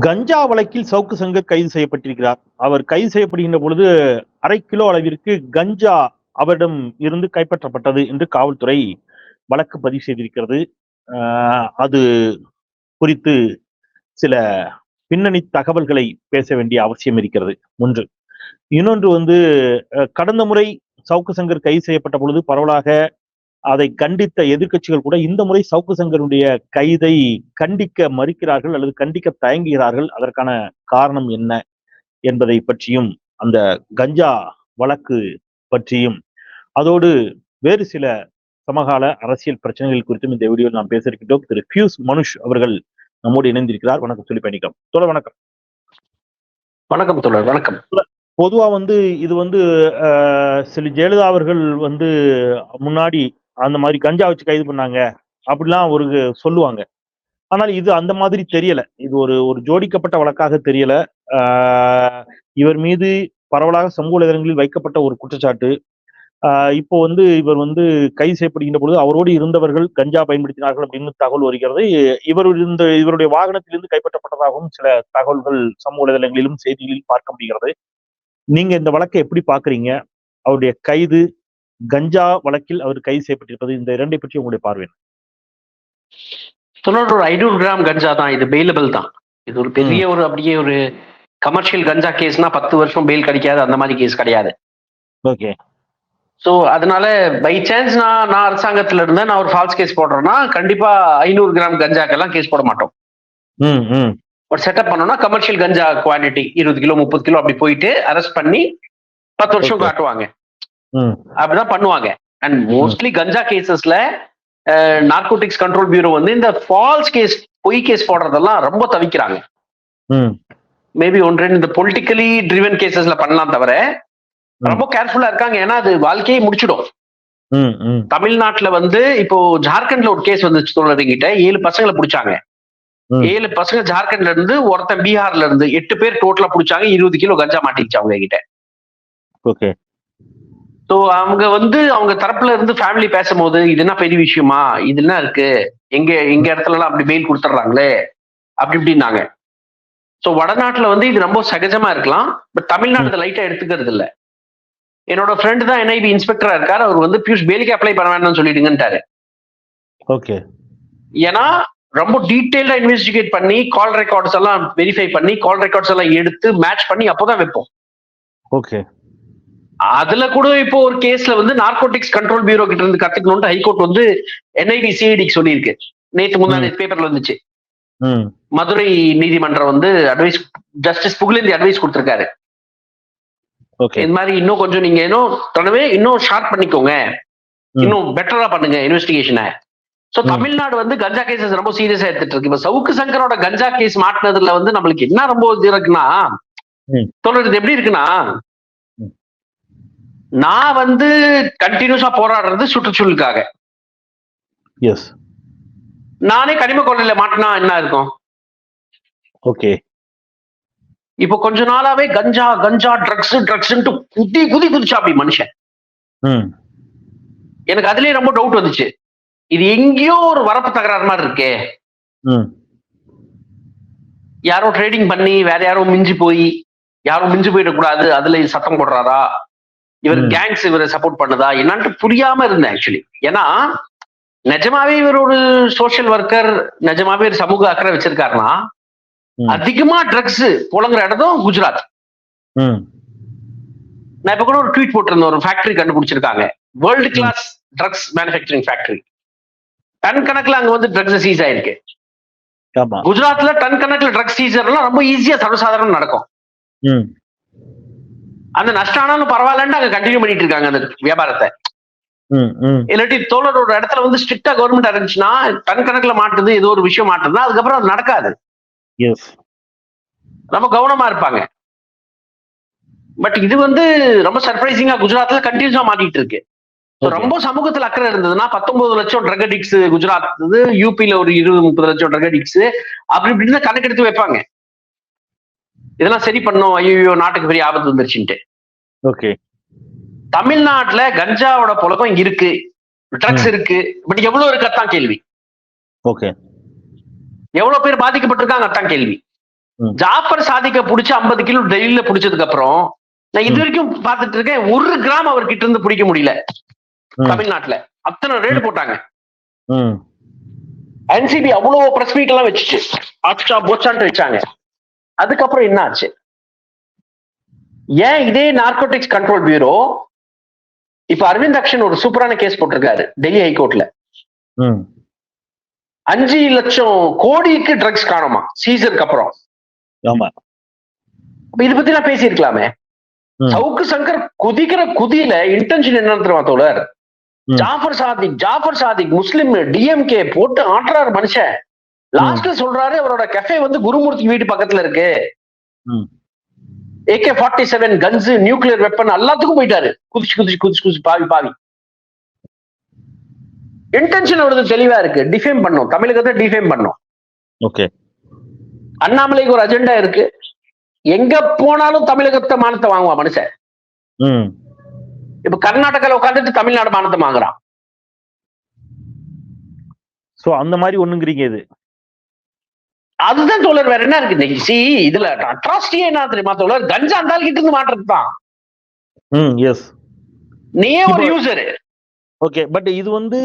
கஞ்சா வழக்கில் சவுக்கு சங்கர் கைது செய்யப்பட்டிருக்கிறார். அவர் கைது செய்யப்படுகின்ற பொழுது அரை கிலோ அளவிற்கு கஞ்சா அவரிடம் இருந்து கைப்பற்றப்பட்டது என்று காவல்துறை வழக்கு பதிவு செய்திருக்கிறது. ஆஹ் அது குறித்து சில பின்னணி தகவல்களை பேச வேண்டிய அவசியம் இருக்கிறது. ஒன்று. இன்னொன்று வந்து கடந்த முறை சவுக்கு சங்கர் கைது செய்யப்பட்ட பொழுது பரவலாக அதை கண்டித்த எதிர்க்கட்சிகள் கூட இந்த முறை சவுக்கு சங்கருடைய கைதை கண்டிக்க மறுக்கிறார்கள் அல்லது கண்டிக்க தயங்குகிறார்கள். அதற்கான காரணம் என்ன என்பதை பற்றியும் அந்த கஞ்சா வழக்கு பற்றியும் அதோடு வேறு சில சமகால அரசியல் பிரச்சனைகள் குறித்தும் இந்த வீடியோவில் நாம் பேச இருக்கின்றோம் திரு பியூஸ் மனுஷ் அவர்கள் நம்மோடு இணைந்திருக்கிறார். வணக்கம் சொல்லி பயணிக்கிறோம். தோழர் வணக்கம். வணக்கம் தோழர் வணக்கம். பொதுவா வந்து இது வந்து சில ஜெயலலிதா அவர்கள் வந்து முன்னாடி அந்த மாதிரி கஞ்சா வச்சு கைது பண்ணாங்க அப்படிலாம் ஒரு சொல்லுவாங்க. ஆனால் இது அந்த மாதிரி தெரியல. இது ஒரு ஒரு ஜோடிக்கப்பட்ட வழக்காக தெரியல. இவர் மீது பரவலாக சமூக வலைதளங்களில் வைக்கப்பட்ட ஒரு குற்றச்சாட்டு. இப்போ வந்து இவர் வந்து கைது செய்யப்படுகின்ற பொழுது அவரோடு இருந்தவர்கள் கஞ்சா பயன்படுத்தினார்கள் அப்படின்னு தகவல் வருகிறது. இவர் இருந்த இவருடைய வாகனத்திலிருந்து கைப்பற்றப்பட்டதாகவும் சில தகவல்கள் சமூக வலைதளங்களிலும் செய்திகளில் பார்க்க முடிகிறது. நீங்க இந்த வழக்கை எப்படி பாக்குறீங்க அவருடைய கைது கஞ்சா வழக்கில் அவர் கைது செய்யப்பட்டிருப்பது இந்த இரண்டை பற்றி உங்களுடைய பார்வை ஒரு ஐநூறு கிராம் கஞ்சா தான். இது பெயிலபிள் தான். இது ஒரு பெரிய ஒரு அப்படியே ஒரு கமர்ஷியல் கஞ்சா கேஸ்னா பத்து வருஷம் பெயில் கிடைக்காது. அந்த மாதிரி கேஸ் கிடையாது. ஓகே. ஸோ அதனால பை சான்ஸ் நான் நான் அரசாங்கத்துல இருந்தேன். நான் ஒரு ஃபால்ஸ் கேஸ் போடுறேன்னா கண்டிப்பா ஐநூறு கிராம் கஞ்சாக்கெல்லாம் கேஸ் போட மாட்டோம். ஒரு செட்டப் பண்ணோம்னா கமர்ஷியல் கஞ்சா குவான்டிட்டி இருபது கிலோ முப்பது கிலோ அப்படி போயிட்டு அரெஸ்ட் பண்ணி பத்து வருஷம். காட்டுவாங்க. அப்படிதான் பண்ணுவாங்க. அண்ட் மோஸ்ட்லி கஞ்சா கேசஸ்ல நார்கோட்டிக்ஸ் கண்ட்ரோல் பியூரோ வந்து இந்த ஃபால்ஸ் கேஸ் பொய் கேஸ் போடுறதெல்லாம் ரொம்ப தவிக்கிறாங்க. மேபி ஒன்று இந்த பொலிட்டிக்கலி ட்ரிவன் கேசஸ்ல பண்ணலாம் தவிர ரொம்ப கேர்ஃபுல்லா இருக்காங்க. ஏன்னா அது வாழ்க்கையை முடிச்சிடும். தமிழ்நாட்டுல வந்து இப்போ ஜார்க்கண்ட்ல ஒரு கேஸ் வந்துச்சு தோழர்கிட்ட ஏழு பசங்களை பிடிச்சாங்க. ஏழு பசங்க ஜார்க்கண்ட்ல இருந்து ஒருத்தன் பீகார்ல இருந்து எட்டு பேர் டோட்டலா பிடிச்சாங்க. இருபது கிலோ கஞ்சா மாட்டிக்கிச்சு அவங்க கிட்ட ஸோ அவங்க வந்து அவங்க தரப்புல இருந்து ஃபேமிலி பேசும்போது இது என்ன பெரிய விஷயமா? இது என்ன இருக்கு? எங்க எங்க இடத்துல எல்லாம் அப்படி மெயில் கொடுத்துட்றாங்களே? அப்படி இப்படின்னாங்க. ஸோ வடநாட்டுல வந்து இது ரொம்ப சகஜமா இருக்கலாம். பட் தமிழ்நாடு இதை லைட்டா எடுத்துக்கிறது இல்ல. என்னோட ஃப்ரெண்டு தான் என்ஐபி இன்ஸ்பெக்டரா இருக்காரு. அவர் வந்து பியூஷ் பேலிக்கு அப்ளை பண்ண வேண்டாம்னு சொல்லிடுங்கன்ட்டாரு. ஓகே ஏன்னா ரொம்ப டீட்டெயில்டா இன்வெஸ்டிகேட் பண்ணி கால் ரெக்கார்ட்ஸ் எல்லாம் வெரிஃபை பண்ணி கால் ரெக்கார்ட்ஸ் எல்லாம் எடுத்து மேட்ச் பண்ணி அப்போதான் வைப்போம். ஓகே அதுல கூட இப்போ ஒரு கேஸ்ல வந்து நார்கோட்டிக்ஸ் கண்ட்ரோல் பியூரோ கிட்ட இருந்து கத்துக்கணும்னு ஹைகோர்ட் வந்து என்ஐடி சிஐடிக்கு சொல்லியிருக்கு நேத்து முந்தா நேத்து பேப்பர்ல வந்துச்சு மதுரை நீதிமன்றம் வந்து அட்வைஸ் ஜஸ்டிஸ் புகழேந்தி அட்வைஸ் கொடுத்திருக்காரு ஓகே இந்த மாதிரி இன்னும் கொஞ்சம் நீங்க இன்னும் தடவை இன்னும் ஷார்ட் பண்ணிக்கோங்க. இன்னும் பெட்டரா பண்ணுங்க இன்வெஸ்டிகேஷனை சோ. தமிழ்நாடு வந்து கஞ்சா கேசஸ் ரொம்ப சீரியஸா எடுத்துட்டு இருக்கு இப்ப சவுக்கு சங்கரோட கஞ்சா கேஸ் மாட்டினதுல வந்து நம்மளுக்கு என்ன ரொம்ப இது இருக்குன்னா. சொல்றது எப்படி இருக்குன்னா. நான் வந்து கண்டினியூஸா போராடுறது சுற்றுச்சூழலுக்காக. எஸ் நானே கனிம கொள்ளையில மாட்டினா என்ன இருக்கும்? ஓகே இப்போ கொஞ்ச நாளாவே கஞ்சா கஞ்சா ட்ரக்ஸ் ட்ரக்ஸ்ன்ட்டு குதி குதி குதிச்சா அப்படி மனுஷன். ம். எனக்கு அதுலயே ரொம்ப டவுட் வந்துச்சு. இது எங்கேயோ ஒரு வரப்பு தகராறு மாதிரி இருக்கே. ம். யாரோ ட்ரேடிங் பண்ணி வேற யாரோ மிஞ்சி போய் யாரும் மிஞ்சி போயிடக்கூடாது அதுல சத்தம் போடுறாரா? இவர். கேங்ஸ் இவரை சப்போர்ட் பண்ணுதா என்னன்ட்டு புரியாம இருந்தேன் ஆக்சுவலி ஏன்னா நிஜமாவே இவர் ஒரு சோஷியல் ஒர்க்கர் நிஜமாவே ஒரு சமூக அக்கறை வச்சிருக்காருன்னா. அதிகமா ட்ரக்ஸ் புழங்குற இடத்தும் குஜராத். நான் இப்ப கூட ஒரு ட்வீட் போட்டிருந்தேன் ஒரு ஃபேக்டரி கண்டுபிடிச்சிருக்காங்க. World class drugs manufacturing factory ton கணக்குல அங்க வந்து ட்ரக்ஸ் சீஸ் ஆயிருக்கு. குஜராத்ல டன் கணக்குல ட்ரக்ஸ் சீசர்லாம் ரொம்ப ஈஸியா சர்வசாதாரணம் நடக்கும். அந்த நஷ்டம் ஆனாலும் பரவாயில்லன்னு அங்க கண்டினியூ பண்ணிட்டு இருக்காங்க அந்த வியாபாரத்தை. இல்லாட்டி தோழர் ஒரு இடத்துல வந்து ஸ்ட்ரிக்டா கவர்மெண்ட் இருந்துச்சுன்னா டன் கணக்குல மாட்டுது ஏதோ ஒரு விஷயம் மாட்டுதுன்னா அதுக்கப்புறம் அது நடக்காது. ரொம்ப கவனமா இருப்பாங்க. பட் இது வந்து ரொம்ப சர்ப்ரைசிங்கா குஜராத்ல கண்டினியூஸா மாட்டிட்டு இருக்கு. ரொம்ப சமூகத்துல அக்கறை இருந்ததுன்னா பத்தொன்பது லட்சம் ட்ரக் அடிக்ஸ் குஜராத் யூபில ஒரு இருபது முப்பது லட்சம் ட்ரக் அடிக்ஸ் அப்படி இப்படின்னு கணக்கெடுத்து வைப்பாங்க. இதெல்லாம் சரி பண்ணோம் ஐயோ நாட்டுக்கு பெரிய ஆபத்து வந்துருச்சுன்ட்டு. ஓகே தமிழ்நாட்டுல கஞ்சாவோட புழக்கம் இருக்கு. ட்ரக்ஸ். இருக்கு. பட் எவ்வளவு இருக்கு அதான் கேள்வி. ஓகே எவ்வளவு பேர் பாதிக்கப்பட்டிருக்காங்க அதான் கேள்வி. ஜாஃபர் சாதிக்க புடிச்சு 50 கிலோ டெல்லியில புடிச்சதுக்கு அப்புறம் நான் இது. வரைக்கும் பார்த்துட்டு இருக்கேன் ஒரு கிராம் அவர் கிட்ட இருந்து பிடிக்க முடியல. தமிழ்நாட்டுல. அத்தனை ரேடு போட்டாங்க. என்சிபி அவ்வளவு பிரஸ் மீட் எல்லாம் வச்சுச்சு. ஆட்சா போச்சான்ட்டு வச்சாங்க. அதுக்கப்புறம் என்ன ஆச்சு? ஏன் இதே நார்கோட்டிக்ஸ் கண்ட்ரோல் பியூரோ இப்ப அரவிந்த் அக்ஷன் ஒரு சூப்பரான கேஸ் போட்டிருக்காரு டெல்லி ஹைகோர்ட்ல அஞ்சு லட்சம் கோடிக்கு ட்ரக்ஸ் காணுமா சீசருக்கு அப்புறம். ஆமா. இத பத்தி நான் பேசியிருக்கலாமே. சவுக்கு சங்கர் குதிக்கிற குதியில இன்டென்ஷன் என்ன தெரியுமா தோழர். ஜாஃபர் சாதிக் ஜாஃபர் சாதிக் முஸ்லிம் டிஎம்கே போட்டு ஆட்டுறாரு மனுஷன். லாஸ்ட்ல சொல்றாரு அவரோட கெஃபே வந்து குருமூர்த்தி வீட்டு பக்கத்துல இருக்கு. AK forty seven guns nuclear weapon எல்லாத்துக்கும் போயிட்டாரு. குதிச்சு குதிச்சு குதிச்சு குதிச்சு பாவி பாவி. இன்டென்ஷன் அவரது தெளிவா இருக்கு. டிஃபேம் பண்ணும். தமிழகத்தை டிஃபேம் பண்ணும். ஓகே அண்ணாமலைக்கு ஒரு அஜெண்டா இருக்கு. எங்க போனாலும் தமிழகத்தை மானத்தை வாங்குவான் மனுஷன். இப்ப கர்நாடகால உட்காந்துட்டு தமிழ்நாடு மானத்தை வாங்குறான். சோ அந்த மாதிரி ஒண்ணுங்கிறீங்க இது? அதுதான் தோழர் வேற என்ன இருக்கு சி இதுல அட்ராசிட்டியே என்ன தெரியுமா தோழர்? கஞ்சா அந்த கிட்ட இருந்து மாட்டுறது தான் ம் எஸ் நீயே ஒரு யூசர் ஓகே பட் இது வந்து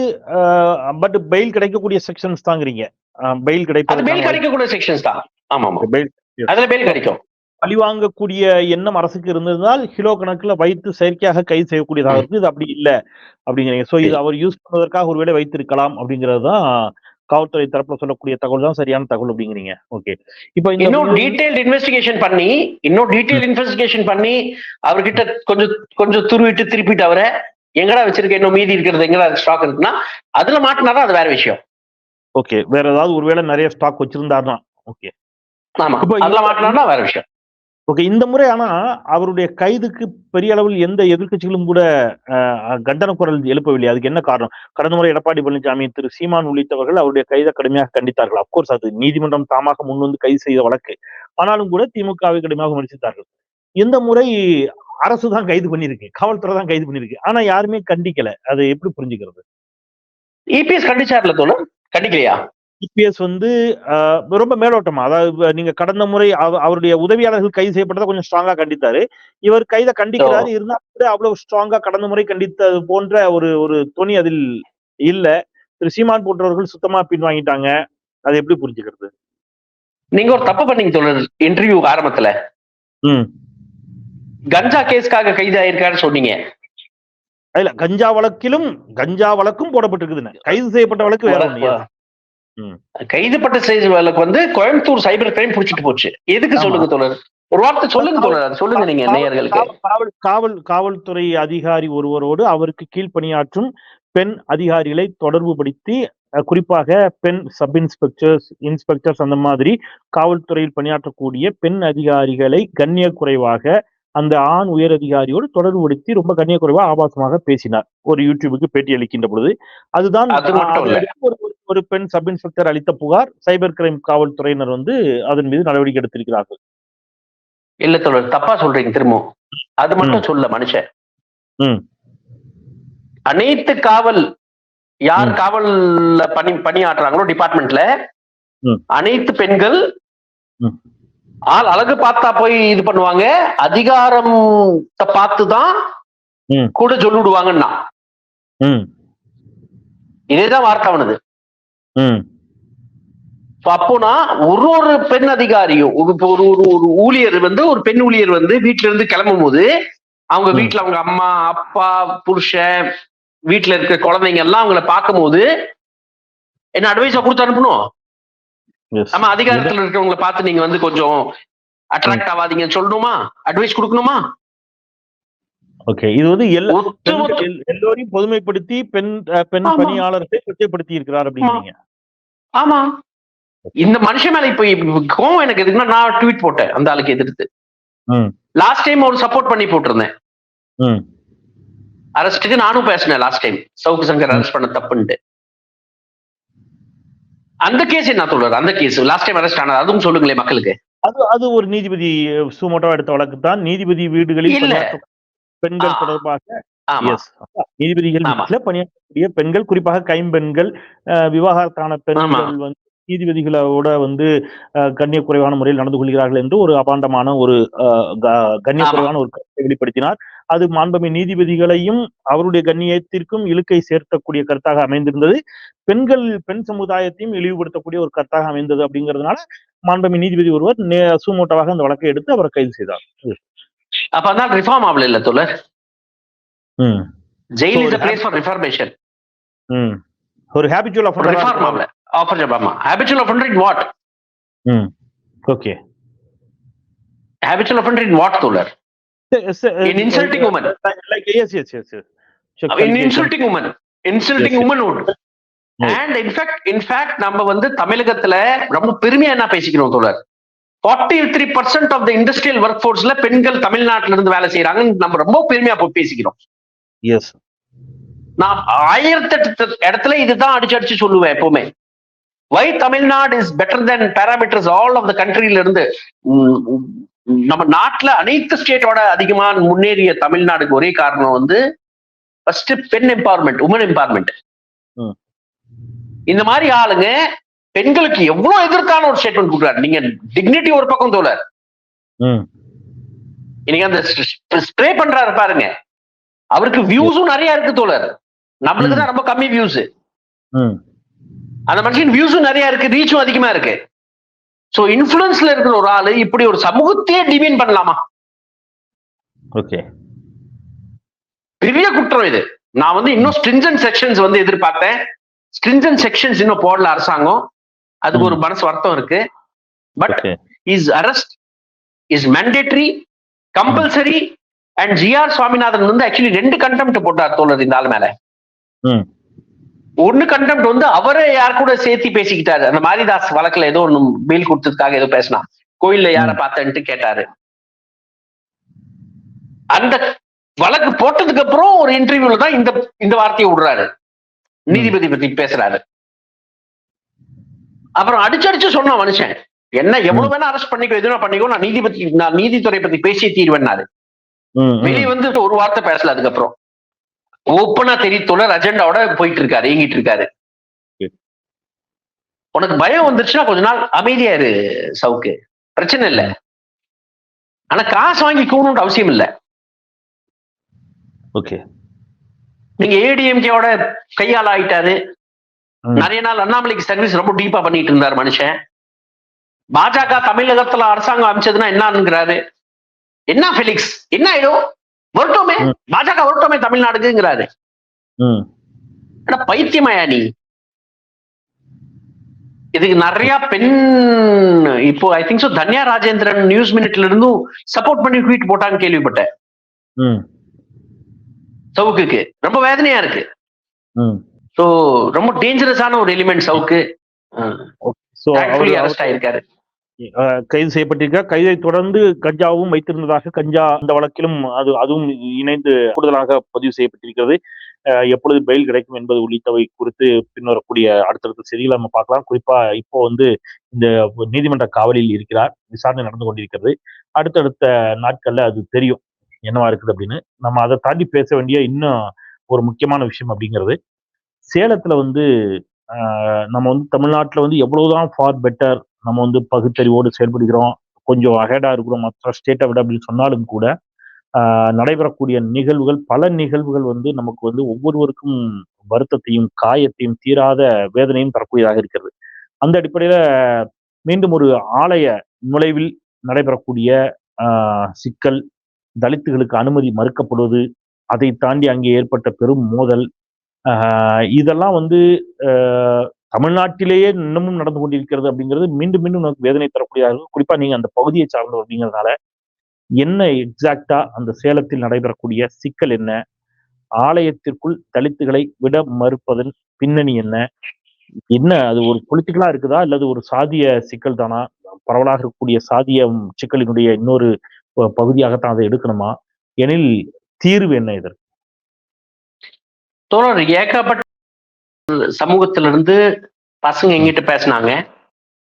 பட் பெயில் கிடைக்கக்கூடிய செக்ஷன்ஸ் தாங்கிறீங்க. பெயில் அது பெயில் கிடைப்பது கிடைக்கக்கூடிய செக்ஷன்ஸ் தான். ஆமா ஆமா. பெயில் அதுல பெயில் கிடைக்கும். பழி வாங்கக்கூடிய எண்ணம் அரசுக்கு இருந்ததால் கிலோ கணக்குல வைத்து செயற்கையாக கைது செய்யக்கூடியதாக இருக்கு இது அப்படி இல்ல அப்படிங்கிறீங்க. சோ இது அவர் யூஸ் பண்ணுவதற்காக ஒருவேளை வைத்திருக்கலாம் அப்படிங்கிறது தான் காவல்துறை தரப்புல சொல்லக்கூடிய தகவல் தான் சரியான தகவல் அப்படிங்கிறீங்க. ஓகே இப்போ இன்னும் டீடைல்ட் இன்வெஸ்டிகேஷன் பண்ணி இன்னும் டீடைல் இன்வெஸ்டிகேஷன் பண்ணி அவர்கிட்ட கொஞ்சம் கொஞ்சம் துருவிட்டு திருப்பிட்டு அவரை எங்கடா வச்சிருக்க இன்னும் மீதி இருக்கிறது எங்கடா ஸ்டாக் இருக்குன்னா அதுல மாட்டினாதான் அது வேற விஷயம். ஓகே வேற ஏதாவது ஒருவேளை நிறைய ஸ்டாக் வச்சிருந்தாருன்னா ஓகே ஆமா. அதுல மாட்டினாதான் வேற விஷயம். ஓகே இந்த முறை ஆனா அவருடைய கைதுக்கு பெரிய அளவில் எந்த எதிர்க்கட்சிகளும் கூட கண்டன குரல் எழுப்பவில்லை. அதுக்கு என்ன காரணம்? கடந்த முறை எடப்பாடி பழனிசாமி திரு. சீமான் உள்ளிட்டவர்கள் அவருடைய கைதை கடுமையாக கண்டித்தார்கள். அப்கோர்ஸ் அது நீதிமன்றம் தாமாக முன்வந்து கைது செய்த வழக்கு. ஆனாலும் கூட திமுகவை கடுமையாக விமர்சித்தார்கள். இந்த முறை அரசு தான் கைது பண்ணிருக்கு காவல்துறை தான் கைது பண்ணிருக்கு ஆனா யாருமே கண்டிக்கல. அதை எப்படி புரிஞ்சுக்கிறது? இபிஎஸ் கண்டிச்சார்ல தோணும் கண்டிக்கலையா? இபிஎஸ் வந்து ரொம்ப மேலோட்டமா அதாவது நீங்க கடந்த முறை அவ- அவருடைய உதவியாளர்கள் கைது செய்யப்பட்டதை கொஞ்சம் ஸ்ட்ராங்கா கண்டித்தாரு. இவர் கைதை கண்டிக்கிறாரு இருந்தா கூட அவ்வளவு ஸ்ட்ராங்கா கடந்த முறை கண்டித்தது போன்ற ஒரு ஒரு துணி அதில் இல்ல. திரு சீமான் போன்றவர்கள் சுத்தமா பின்வாங்கிட்டாங்க. அதை எப்படி புரிஞ்சுக்கிறது? நீங்க ஒரு தப்பு பண்ணீங்க தோழர் இன்டர்வியூ ஆரம்பத்துல. கஞ்சா கேஸ்க்காக கைது ஆயிருக்காருன்னு சொன்னீங்க. இல்ல கஞ்சா வழக்கிலும் கஞ்சா வழக்கும் போடப்பட்டிருக்குதுன்னு. கைது செய்யப்பட்ட வழக்கு வேற. கைதுப்பட்ட செய்தி வழக்கு வந்து கோயம்புத்தூர் சைபர் கிரைம் புடிச்சிட்டு போச்சு. எதுக்கு. சொல்லுங்க தோழர்? ஒரு வார்த்தை சொல்லுங்க தோழர் சொல்லுங்க நீங்க நேயர்களுக்கு. காவல் காவல் காவல் காவல்துறை அதிகாரி ஒருவரோடு அவருக்கு கீழ் பணியாற்றும் பெண் அதிகாரிகளை தொடர்புபடுத்தி அஹ், குறிப்பாக பெண் சப் இன்ஸ்பெக்டர்ஸ் இன்ஸ்பெக்டர்ஸ் அந்த மாதிரி காவல்துறையில் பணியாற்றக்கூடிய பெண் அதிகாரிகளை கண்ணிய குறைவாக அந்த ஆண் உயர் அதிகாரியோடு தொடர்புபடுத்தி ரொம்ப கண்ணிய குறைவா ஆபாசமாக பேசினார் ஒரு யூடியூபுக்கு பேட்டி அளிக்கின்ற பொழுது அதுதான் ஒரு பெண் சப் இன்ஸ்பெக்டர் அளித்த புகார் சைபர் கிரைம் காவல்துறையினர் வந்து அதன் மீது நடவடிக்கை எடுத்திருக்கிறார்கள் இல்ல தோழர் தப்பா சொல்றீங்க திரும்பவும் அது மட்டும் சொல்ல மனுஷன். அனைத்து காவல் யார். காவல்ல பணி பணியாற்றுறாங்களோ டிபார்ட்மெண்ட்ல. அனைத்து பெண்கள். ஆள் அழகு பார்த்தா போய் இது பண்ணுவாங்க. அதிகாரம் பார்த்து தான் ம். கூட சொல்லிவிடுவாங்கன்னா. ம். இதேதான் வார்த்தை அவனது. அப்போனா ஒரு ஒரு பெண் அதிகாரியும் ஒரு ஒரு ஒரு ஊழியர் வந்து ஒரு பெண் ஊழியர் வந்து வீட்ல இருந்து கிளம்பும் போது அவங்க ம். வீட்ல அவங்க அம்மா அப்பா புருஷன் வீட்ல இருக்க குழந்தைங்க எல்லாம் அவங்கள பார்க்கும்போது என்ன அட்வைஸா கொடுத்து அனுப்பணும்? நம்ம அதிகாரத்துல இருக்கிறவங்கள பார்த்து நீங்க வந்து கொஞ்சம் அட்ராக்ட் ஆகாதீங்கன்னு சொல்லணுமா? அட்வைஸ் கொடுக்கணுமா? ஓகே இது வந்து எல்லோரையும் பொதுமைப்படுத்தி பெண் பெண் ஆமா. பணியாளர்களை கொச்சைப்படுத்தி இருக்கிறார் அப்படிங்கிறீங்க ஆமா. இந்த மனுஷன் மேல இப்ப கோவம் எனக்கு எதுக்குன்னா நான் ட்வீட் போட்டேன் அந்த ஆளுக்கு எதிர்த்து. லாஸ்ட் டைம் ஒரு சப்போர்ட் பண்ணி போட்டிருந்தேன். அரெஸ்ட்டுக்கு நானும் பேசினேன் last time Savukku Shankar arrest பண்ண தப்புன்ட்டு. அந்த கேஸ் என்ன சொல்றாரு அந்த கேஸ் லாஸ்ட் டைம் அரெஸ்ட் ஆனது அதுவும் சொல்லுங்களேன் மக்களுக்கு. அது அது ஒரு நீதிபதி சுமோட்டோ எடுத்த வழக்கு தான் நீதிபதி வீடுகளில் பெண்கள். தொடர்பாக நீதிபதிகள் பணியாற்றக்கூடிய பெண்கள் குறிப்பாக கைம்பெண்கள் விவாகரத்தான பெண்கள் வந்து நீதிபதிகளோட வந்து கண்ணியக்குறைவான முறையில் நடந்து கொள்கிறார்கள் என்று ஒரு அபாண்டமான ஒரு கண்ணியக்குறைவான ஒரு கருத்தை வெளிப்படுத்தினார். அது மாண்புமை நீதிபதிகளையும் அவருடைய கண்ணியத்திற்கும் இழுக்கை சேர்த்தக்கூடிய கருத்தாக அமைந்திருந்தது. பெண்கள் பெண் சமுதாயத்தையும் இழிவுபடுத்தக்கூடிய ஒரு கருத்தாக அமைந்தது அப்படிங்கிறதுனால மாண்புமை நீதிபதி ஒருவர் சுமூட்டமாக அந்த வழக்கை எடுத்து அவரை கைது செய்தார். அப்ப அதான் ரிஃபார்ம் ஆகல இல்ல தோழர்? Jail is place for reformation. ஒரு ஹேபிச்சுவல் ரிஃபார்ம் ஆகல. ஆஃபர் ஆமா. Habitual in what? ம். Okay. Habitual offender in what தோழர்? In insulting woman. like yes yes yes yes. In insulting woman. Insulting Yes, womanhood fact in fact நம்ம வந்து தமிழகத்துல ரொம்ப பெருமையா என்ன பேசிக்கிறோம் தோழர்? Forty three percent of the industrial work ஃபோர்ஸ்ல பெண்கள் தமிழ்நாட்டுல இருந்து வேலை செய்யறாங்கன்னு நம்ம ரொம்ப பெருமையா போய் பேசிக்கிறோம். Yes. நான் ஆயிரத்தெட்டு இடத்துல இதுதான் அடிச்சு அடிச்சு சொல்லுவேன் எப்பவுமே. Why Tamil Nadu is better than parameters all of the கண்ட்ரில இருந்து? நம்ம நாட்டுல அனைத்து ஸ்டேட்டோட அதிகமா முன்னேறிய தமிழ்நாடுக்கு ஒரே காரணம் வந்து ஃபர்ஸ்ட் பெண் எம்பவர்மெண்ட் உமன் எம்பவர்மெண்ட். இந்த மாதிரி ஆளுங்க பெண்களுக்கு எவ்வளவு எதிர்த்தான ஒரு ஸ்டேட்மெண்ட் கொடுக்குறாரு. நீங்க டிக்னிட்டி ஒரு பக்கம் தோழர் ம். இன்னைக்கு அந்த ஸ்ப்ரே பண்றாரு பாருங்க. அவருக்கு வியூஸும் நிறைய இருக்கு தோழர் நம்மளுக்கு தான் ரொம்ப கம்மி வியூஸ் ம். அந்த மனுஷன் வியூஸும் நிறைய இருக்கு ரீச்சும் அதிகமா இருக்கு. சோ இன்ஃபுளுன்ஸ்ல இருக்கிற ஒரு ஆளு இப்படி ஒரு சமூகத்தையே டிமீன் பண்ணலாமா? ஓகே பெரிய குற்றம் இது. நான் வந்து இன்னும் ஸ்ட்ரிஞ்சன் செக்ஷன்ஸ் வந்து எதிர்பார்த்தேன். ஸ்ட்ரிஞ்சன் செக்ஷன்ஸ் இன்னும் போடல அரசாங்கம். அதுக்கு ஒரு மனசு வருத்தம் இருக்கு. But is arrest is mandatory compulsory and GR Swaminathan வந்து ஆக்சுவலி ரெண்டு கண்டெம்ட் போட்டார் தோழர் இந்த ஆள் மேல. ஒன்னு கண்டெம்ட் வந்து அவரே யார் கூட சேர்த்து பேசிக்கிட்டாரு? அந்த மாரிதாஸ் வழக்குல ஏதோ ஒண்ணு பெயில் கொடுத்ததுக்காக ஏதோ பேசினா கோயில்ல யார பார்த்தேன்ட்டு கேட்டாரு. அந்த வழக்கு போட்டதுக்கு அப்புறம் ஒரு இன்டர்வியூல தான் இந்த இந்த வார்த்தையை விடுறாரு. நீதிபதி பத்தி பேசுறாரு. அப்புறம் அடிச்சு அடிச்சு சொன்ன மனுஷன். என்ன எவ்வளவு வேணா அரெஸ்ட் பண்ணிக்கோ எதுனா பண்ணிக்கோ நான் நீதிபதி நான் நீதித்துறை பத்தி பேசிய தீர்வேன்னாரு. வெளியே வந்து ஒரு வார்த்தை பேசல அதுக்கப்புறம். ஓப்பனா தெரியத்தோட அஜெண்டாவோட போயிட்டு இருக்காரு இயங்கிட்டு இருக்காரு. உனக்கு பயம் வந்துருச்சுன்னா கொஞ்ச நாள் அமைதியா இரு சவுக்கு. பிரச்சனை இல்ல. ஆனா காசு வாங்கி கூணுன்ற அவசியம் இல்ல. ஓகே. நீங்க ஏடிஎம்கேவோட கையால் ஆயிட்டாரு. நிறைய நாள் அண்ணாமலைக்கு சர்வீஸ் ரொம்ப டீப்பா பண்ணிட்டு இருந்தார் மனுஷன். பாஜக தமிழகத்துல அரசாங்கம் அமைச்சதுன்னா என்னங்கிறாரு என்ன ஃபெலிக்ஸ் என்ன ஆயிடும் வரட்டுமே. பாஜக வரட்டுமே தமிழ்நாடுக்குங்கிறாரு. பைத்தியமாயா நீ. இதுக்கு நிறைய பெண் இப்போ I think so Dhanya Rajendran news மினிட்ல இருந்தும் சப்போர்ட் பண்ணி ட்வீட் போட்டாங்க கேள்விப்பட்டேன். சவுக்குக்கு. ரொம்ப வேதனையா இருக்கு. சோ ரொம்ப டேஞ்சரஸான ஒரு எலிமெண்ட் சவுக்கு. ஸோ அரெஸ்ட் ஆயிருக்காரு. கைது செய்யப்பட்டிருக்க. கைதை தொடர்ந்து கஞ்சாவும் வைத்திருந்ததாக கஞ்சா அந்த வழக்கிலும் அது அதுவும் இணைந்து கூடுதலாக பதிவு செய்யப்பட்டிருக்கிறது. எப்பொழுது பெயில் கிடைக்கும் என்பது உள்ளிட்டவை குறித்து பின்வரக்கூடிய அடுத்தடுத்த செய்திகளை நம்ம பார்க்கலாம். குறிப்பா இப்போ வந்து இந்த நீதிமன்ற காவலில் இருக்கிறார். விசாரணை நடந்து கொண்டிருக்கிறது. அடுத்தடுத்த நாட்கள்ல அது தெரியும் என்னவா இருக்குது அப்படின்னு. நம்ம அதை தாண்டி பேச வேண்டிய இன்னும் ஒரு முக்கியமான விஷயம் அப்படிங்கிறது சேலத்துல வந்து நம்ம வந்து தமிழ்நாட்டில் வந்து எவ்வளவுதான் ஃபார் பெட்டர் நம்ம வந்து பகுத்தறிவோடு செயல்படுகிறோம். கொஞ்சம் அகேடா இருக்கிறோம். மற்ற ஸ்டேட்டை விட அப்படின்னு சொன்னாலும் கூட நடைபெறக்கூடிய நிகழ்வுகள் பல நிகழ்வுகள் வந்து நமக்கு வந்து ஒவ்வொருவருக்கும் வருத்தத்தையும் காயத்தையும் தீராத வேதனையும் தரக்கூடியதாக இருக்கிறது. அந்த அடிப்படையில மீண்டும் ஒரு ஆலய நுழைவில் நடைபெறக்கூடிய சிக்கல் தலித்துகளுக்கு அனுமதி மறுக்கப்படுவது அதை தாண்டி அங்கே ஏற்பட்ட பெரும் மோதல் இதெல்லாம் வந்து தமிழ்நாட்டிலேயே இன்னமும் நடந்து கொண்டிருக்கிறது அப்படிங்கிறது மீண்டும் மீண்டும் நமக்கு வேதனை தரக்கூடியதாக இருக்கும் குறிப்பா நீங்க அந்த பகுதியை சார்ந்தவர் அப்படிங்கிறதுனால என்ன எக்ஸாக்டா அந்த சேலத்தில் நடைபெறக்கூடிய சிக்கல் என்ன? ஆலயத்திற்குள் தலித்துகளை விட மறுப்பதன் பின்னணி என்ன? என்ன அது ஒரு பொலிட்டிக்கலா இருக்குதா? அல்லது ஒரு சாதிய சிக்கல் தானா? பரவலாக இருக்கக்கூடிய சாதிய சிக்கலினுடைய இன்னொரு பகுதியாகத்தான் அதை எடுக்கணுமா? எனில் தீர்வு என்ன இதற்கு? தோழர் ஏகப்பட்ட சமூகத்துல இருந்து பசங்க எங்கிட்ட பேசினாங்க.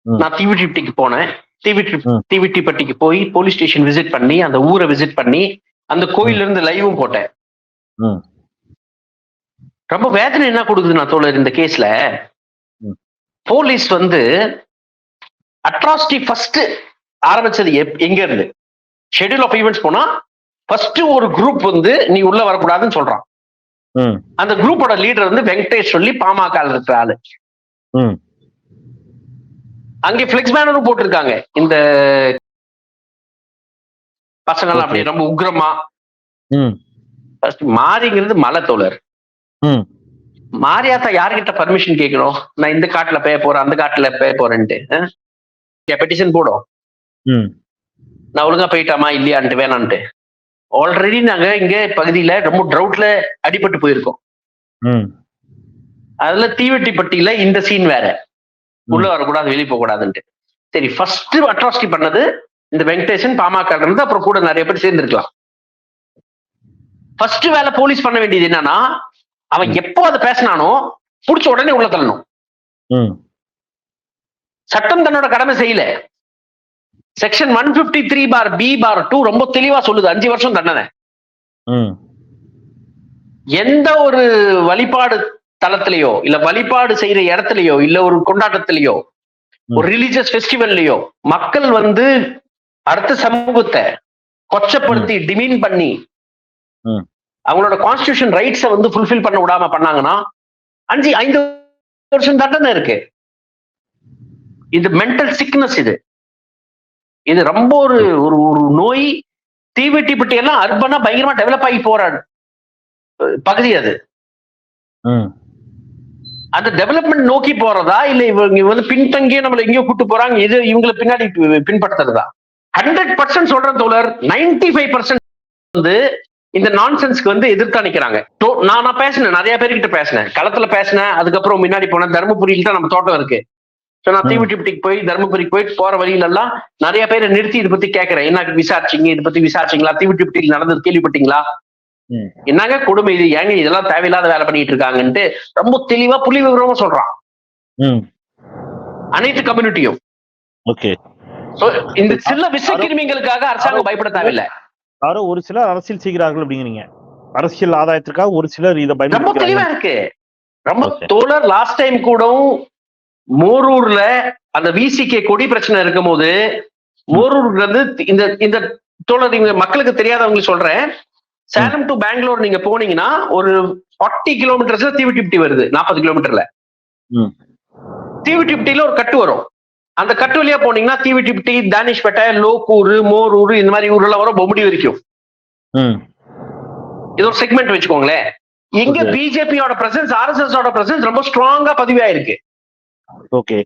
நான் தீவிட்டிப்பட்டிக்கு போனேன் தீவிட்டி ம். தீவிட்டிப்பட்டிக்கு போய் போலீஸ் ஸ்டேஷன் விசிட் பண்ணி அந்த ஊரை விசிட் பண்ணி அந்த கோயில்ல இருந்து லைவும் போட்டேன். ரொம்ப வேதனை என்ன கொடுக்குது நான் தோழர் இந்த கேஸ்ல. போலீஸ் வந்து அட்ராசிட்டி ஃபர்ஸ்ட் ஆரம்பிச்சது எப்- எங்க இருந்து ஷெட்யூல் ஆஃப் ஈவெண்ட்ஸ் போனா ஃபர்ஸ்ட் ஒரு குரூப் வந்து நீ உள்ள வரக்கூடாதுன்னு சொல்றான் அந்த குரூப்போட லீடர் வந்து வெங்கடேஷ் சொல்லி பாமக இருக்கிற ஆளு. அங்கே பிளெக்ஸ் பேனரும் போட்டிருக்காங்க. இந்த பசங்கெல்லாம் அப்படியே ரொம்ப உக்ரமா. ம். ஃபர்ஸ்ட் மாரிங்கிறது மலை தோழர். மாரியாத்தா யார்கிட்ட பர்மிஷன் கேட்கணும்? நான் இந்த காட்டுல பேய போறேன் அந்த காட்டுல பேய போறேன்ட்டு பெட்டிஷன் போடும். நான் ஒழுங்கா போயிட்டாமா இல்லையான்ட்டு வேணான்ட்டு. ஆல்ரெடி நாங்க இங்க பகுதியில ரொம்ப ட்ரவுட்ல அடிபட்டு போயிருக்கோம். அதுல தீவெட்டிப்பட்டியில இந்த சீன் வேற. உள்ள வரக்கூடாது வெளியே போக கூடாதுன்ட்டு சரி ஃபர்ஸ்ட் அட்ராசிட்டி பண்ணது இந்த வெங்கடேசன் பாமக இருந்து அப்புறம் கூட நிறைய பேர் சேர்ந்திருக்கலாம். ஃபர்ஸ்ட் வேலை போலீஸ் பண்ண வேண்டியது என்னன்னா அவன் எப்போ அதை பேசினானோ புடிச்ச உடனே உள்ள தள்ளணும். சட்டம் தன்னோட கடமை செய்யல. Section one fifty three bar B bar two ரொம்ப தெளிவா சொல்லுது. அஞ்சு வருஷம் தண்டனை எந்த ஒரு வழிபாடு தளத்திலேயோ இல்ல வழிபாடு செய்யற இடத்துலயோ இல்ல ஒரு கொண்டாட்டத்திலேயோ ஒரு ரிலீஜியஸ் ஃபெஸ்டிவல்லையோ மக்கள் வந்து அடுத்த சமூகத்தை கொச்சப்படுத்தி டிமீன் பண்ணி ம். அவங்களோட கான்ஸ்டியூஷன் ரைட்ஸை வந்து ஃபுல்ஃபில் பண்ண விடாம பண்ணாங்கன்னா அஞ்சு ஐந்து வருஷம் தண்டனை இருக்கு. இது மென்டல் சிக்னஸ் இது. இது ரொம்ப ஒரு ஒரு ஒரு நோய் தீவெட்டிப்பட்டி எல்லாம் அர்பனா பயங்கரமா டெவலப் ஆகி போற அஹ், பகுதி அது. ம். அந்த டெவலப்மெண்ட் நோக்கி போறதா? இல்ல இவங்க வந்து பின்தங்கியே நம்மள எங்கேயோ கூட்டு போறாங்க? இது இவங்களை பின்னாடி பின்பற்றுறதா? ஹண்ட்ரட் பர்சன்ட் சொல்றேன் தோழர். நைன்டி ஃபைவ் பர்சன்ட் வந்து இந்த நான்சென்ஸ்க்கு வந்து எதிர்த்தா நிக்கிறாங்க. நான் நான் பேசினேன். நிறைய பேர்கிட்ட பேசினேன். களத்துல பேசினேன். அதுக்கப்புறம் முன்னாடி போனேன் தருமபுரியில தான் நம்ம தோட்டம் இருக்கு. ஸோ நான். தீவிட்டிப்பட்டிக்கு போய் தருமபுரிக்கு போய் போற வழியில எல்லாம் நிறைய பேரை நிறுத்தி இதை பத்தி கேட்கறேன் என்ன விசாரிச்சீங்க? இதை பத்தி விசாரிச்சீங்களா? தீவிட்டிப்பட்டியில் நடந்தது கேள்விப்பட்டீங்களா? என்னங்க கொடுமை இது? ஏங்க இதெல்லாம் தேவையில்லாத வேலை பண்ணிட்டு இருக்காங்கன்ட்டு ரொம்ப தெளிவா புள்ளி விவரமா சொல்றான். அனைத்து கம்யூனிட்டியும் ஓகே. இந்த சில விசக்கிருமிகளுக்காக அரசாங்கம் பயப்பட தேவையில்லை. யாரோ ஒரு சிலர் அரசியல் செய்கிறார்கள் அப்படிங்கிறீங்க. அரசியல் ஆதாயத்திற்காக ஒரு சிலர் இதை ரொம்ப தெளிவா இருக்கு. ரொம்ப. தோழர் லாஸ்ட் டைம் கூட மோரூர்ல அந்த விசிகே கொடி பிரச்சனை இருக்கும் போது மோரூர்ல இருந்து இந்த இந்த தோழர் இவங்க மக்களுக்கு தெரியாதவங்களுக்கு சொல்றேன். சேலம் டு பெங்களூர் நீங்க போனீங்கன்னா ஒரு ஃபார்ட்டி கிலோமீட்டர்ஸ்ல தீவிட்டிப்டி வருது நாற்பது கிலோமீட்டர்ல. தீவிட்டிப்டியில ஒரு கட்டு வரும். அந்த கட்டு வழியா போனீங்கன்னா தீவிட்டிப்டி தானிஷ்பேட்டை லோக்கூர் மோரூர் இந்த மாதிரி ஊர்ல வரும் பொம்படி வரைக்கும். இது ஒரு செக்மெண்ட் வச்சுக்கோங்களேன். Okay. பிஜேபியோட பிரசன்ஸ் ஆர்எஸ்எஸ் ஓட பிரசன்ஸ் ரொம்ப ஸ்ட்ராங்கா பதிவாயிருக்கு. ஓகே.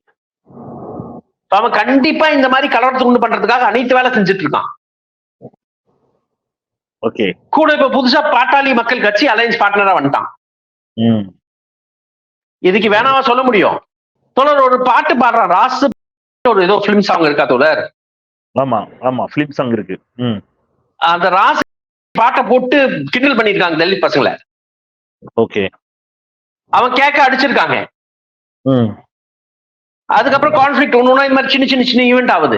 அவன் கண்டிப்பா இந்த மாதிரி கலவரத்தை உண்டு பண்றதுக்காக அனைத்து வேலை செஞ்சுட்டு இருக்கான் ஓகே. கூட இப்ப புதுசா பாட்டாளி மக்கள் கட்சி அலையன்ஸ் பார்ட்னரா வந்துட்டான். இதுக்கு வேணாவா சொல்ல முடியும். தோழர் ஒரு பாட்டு பாடுறான். ராசு ஒரு ஏதோ பிலிம் சாங் இருக்கா தோழர்? ஆமா ஆமா பிலிப் சாங் இருக்கு. அந்த ராசு பாட்டை போட்டு கிண்டல் பண்ணிருக்காங்க தலித் பசங்களை. ஓகே. அவன் கேட்க அடிச்சிருக்காங்க. அதுக்கப்புறம் கான்ஃபிளிக் ஒண்ணு இந்த மாதிரி சின்ன சின்ன சின்ன ஈவெண்ட் ஆகுது.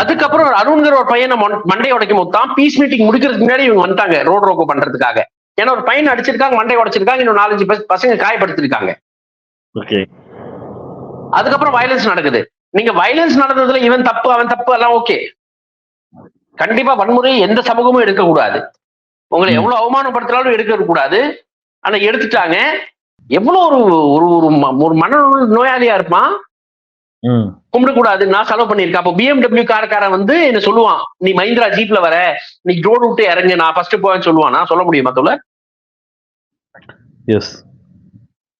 அதுக்கப்புறம் அருண்கிற ஒரு பையனை மண்டையை உடைக்கும் தான் பீஸ் மீட்டிங் முடிக்கிறதுக்கு முன்னாடி இவங்க வந்துட்டாங்க ரோட் ரோக்கோ பண்றதுக்காக. ஏன்னா ஒரு பையன் அடிச்சிருக்காங்க மண்டை உடைச்சிருக்காங்க இன்னும் நாலஞ்சு பசங்க காயப்படுத்திருக்காங்க. ஓகே. அதுக்கப்புறம் வயலன்ஸ் நடக்குது. நீங்க வயலன்ஸ் நடந்ததுல இவன் தப்பு அவன் தப்பு எல்லாம் ஓகே கண்டிப்பா வன்முறை எந்த சமூகமும் எடுக்கக்கூடாது. உங்களை. எவ்வளவு அவமானப்படுத்தினாலும் எடுக்க கூடாது ஆனா எடுத்துட்டாங்க. எவ்வளவு ஒரு ஒரு ஒரு ஒரு மன நோயாளியா இருப்பான்? கும்பிடக்கூடாது. நான் செலவு பண்ணியிருக்கேன். அப்போ பிஎம்டபிள்யூ காரக்காரன் வந்து என்ன சொல்லுவான்? நீ மஹிந்திரா ஜீப்ல வர. நீ ரோடு விட்டு இறங்கு. நான் ஃபர்ஸ்ட் போவேன்னு சொல்லுவான். நான் சொல்ல முடியுமா தோல எஸ்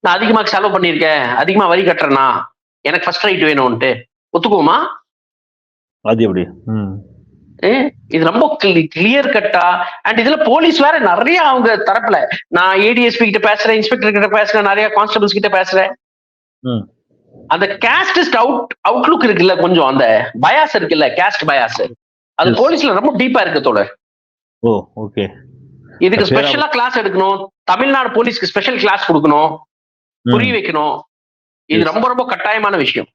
நான் அதிகமா செலவு பண்ணியிருக்கேன். அதிகமா வரி கட்டுறேனா? எனக்கு ஃபர்ஸ்ட் ரைட் வேணும்ன்ட்டு. ஒத்துக்குவோமா? அது எப்படி? இது ரொம்ப கிளியர் கட்டா அண்ட் இதுல போலீஸ் வேற நிறைய அவங்க தரப்புல. நான் ஏடிஎஸ்பி கிட்ட பேசுறேன் இன்ஸ்பெக்டர் கிட்ட பேசுறேன் நிறைய கான்ஸ்டபிள்ஸ் கிட்ட பேசுறேன். அந்த கேஸ்டிஸ்ட் அவுட் அவுட்லுக் இருக்குல்ல கொஞ்சம் அந்த பயாஸ் இருக்குல்ல கேஸ்ட் பயாஸ் அது. போலீஸ்ல ரொம்ப டீப்பா இருக்கு தோழர். ஓ ஓகே இதுக்கு ஸ்பெஷலா கிளாஸ் எடுக்கணும். தமிழ்நாடு போலீஸ்க்கு ஸ்பெஷல் கிளாஸ் கொடுக்கணும். புரிய வைக்கணும். இது. ரொம்ப ரொம்ப கட்டாயமான விஷயம்.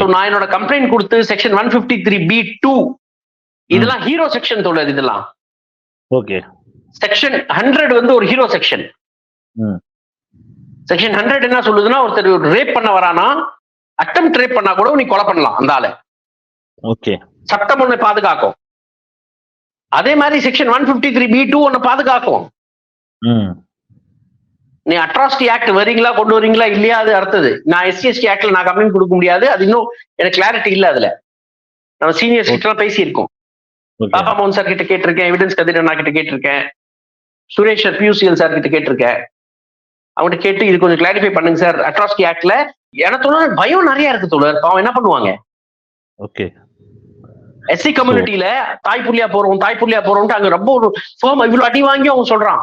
சோ நான் என்னோட கம்ப்ளைண்ட் கொடுத்து section one fifty three B two இதெல்லாம் ஹீரோ செக்ஷன் தோழர் இதெல்லாம். ஓகே செக்ஷன் ஹண்ட்ரட் வந்து ஒரு ஹீரோ செக்ஷன். செக்ஷன் ஹண்ட்ரட் என்ன சொல்லுதுன்னா ஒருத்தர் ரேப் பண்ண வரானா அட்டம் ரேப் பண்ணா கூட நீ கொலை பண்ணலாம் அந்த ஆளை. ஓகே சட்டம் ஒண்ணு பாதுகாக்கும். அதே மாதிரி section one fifty three B two ஒன்னு பாதுகாக்கும். ம். நீ அட்ராசிட்டி ஆக்ட் வரீங்களா கொண்டு வரீங்களா இல்லையா அது அடுத்தது. நான் எஸ்சி எஸ்டி ஆக்ட்ல நான் கம்ப்ளைண்ட் கொடுக்க முடியாது. அது இன்னும் எனக்கு கிளாரிட்டி இல்ல அதுல. நம்ம சீனியர்ஸ் கிட்ட பேசியிருக்கோம். பாப்பா மோகன் சார் கிட்ட கேட்டிருக்கேன் எவிடன்ஸ் கதிரண்ணா கிட்ட கேட்டிருக்கேன். சுரேஷ் பியூசிஎல் சார் கிட்ட கேட்டிருக்கேன். அவங்ககிட்ட கேட்டு இது கொஞ்சம் கிளாரிஃபை பண்ணுங்க சார் அட்ராசிட்டி ஆக்ட்ல எனக்கு பயம் நிறைய இருக்கு தோழர். அவன் என்ன பண்ணுவாங்க? ஓகே எஸ்சி கம்யூனிட்டியில தாய் புள்ளியா போறோம் தாய் புள்ளியா போறோம்ட்டு அங்க ரொம்ப ஒரு ஆ இவ்வளவு அடி வாங்கி அவங்க சொல்றான்.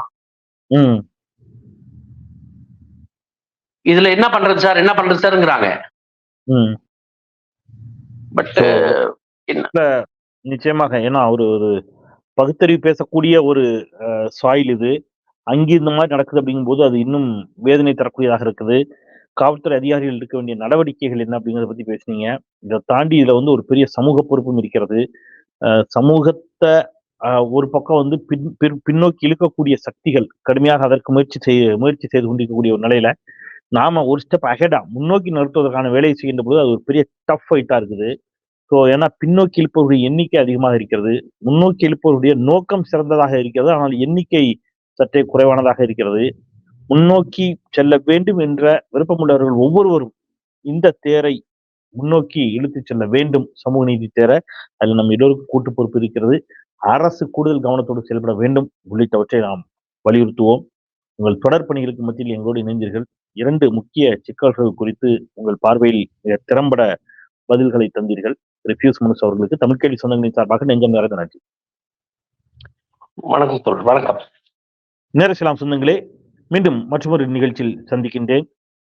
இதுல என்ன பண்றது சார் என்ன பண்றது சார்ங்கிறாங்க ம். பட் நிச்சயமாக. ஏன்னா ஒரு ஒரு பகுத்தறிவு பேசக்கூடிய ஒரு சாயில் இது. அங்கே இந்த மாதிரி நடக்குது அப்படிங்கும்போது அது இன்னும் வேதனை தரக்கூடியதாக இருக்குது. காவல்துறை அதிகாரிகள் எடுக்க வேண்டிய நடவடிக்கைகள் என்ன அப்படிங்கிறத பத்தி பேசுனீங்க. இதை தாண்டி இதுல வந்து ஒரு பெரிய சமூக பொறுப்பும் இருக்கிறது. சமூகத்தை ஒரு பக்கம் வந்து பின் பின்- பின்னோக்கி இழுக்கக்கூடிய சக்திகள் கடுமையாக அதற்கு முயற்சி செய்ய முயற்சி செய்து கொண்டிருக்கக்கூடிய ஒரு நிலையில நாம ஒரு ஸ்டெப் அஹெடா முன்னோக்கி நிறுத்துவதற்கான வேலையை செய்கின்ற போது அது ஒரு பெரிய டஃப் ஃபைட்டா இருக்குது. ஸோ ஏன்னா பின்னோக்கி இழுப்பவருடைய எண்ணிக்கை அதிகமாக இருக்கிறது. முன்னோக்கி இழுப்பவருடைய நோக்கம் சிறந்ததாக இருக்கிறது. ஆனால் எண்ணிக்கை சற்றே குறைவானதாக இருக்கிறது. முன்னோக்கி செல்ல வேண்டும் என்ற விருப்பமுள்ளவர்கள் ஒவ்வொருவரும் இந்த தேரை முன்னோக்கி இழுத்துச் செல்ல வேண்டும். சமூக நீதி தேர அதில் நம் எல்லோருக்கும் கூட்டு பொறுப்பு இருக்கிறது. அரசு கூடுதல் கவனத்தோடு செயல்பட வேண்டும் உள்ளிட்டவற்றை நாம் வலியுறுத்துவோம். உங்கள் தொடர் பணிகளுக்கு மத்தியில் எங்களோடு இணைந்தீர்கள். இரண்டு முக்கிய சிக்கல்கள் குறித்து உங்கள் பார்வையில் மிக திறம்பட பதில்களை தந்தீர்கள். ரிஃப்யூஸ் மனுஷ் அவர்களுக்கு தமிழ் கேள்வி சொந்தங்களின் சார்பாக நெஞ்சம் நிறைந்த நன்றி. வணக்கம் தோழர் வணக்கம். நேரசலாம் சொந்தங்களே மீண்டும் மற்றொரு நிகழ்ச்சியில் சந்திக்கின்றேன்.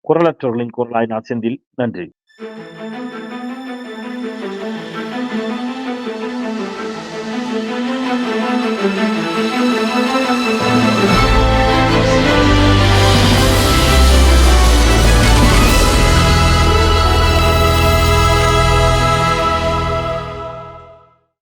குரலற்றவர்களின் குரலாய் நான் செந்தில். நன்றி.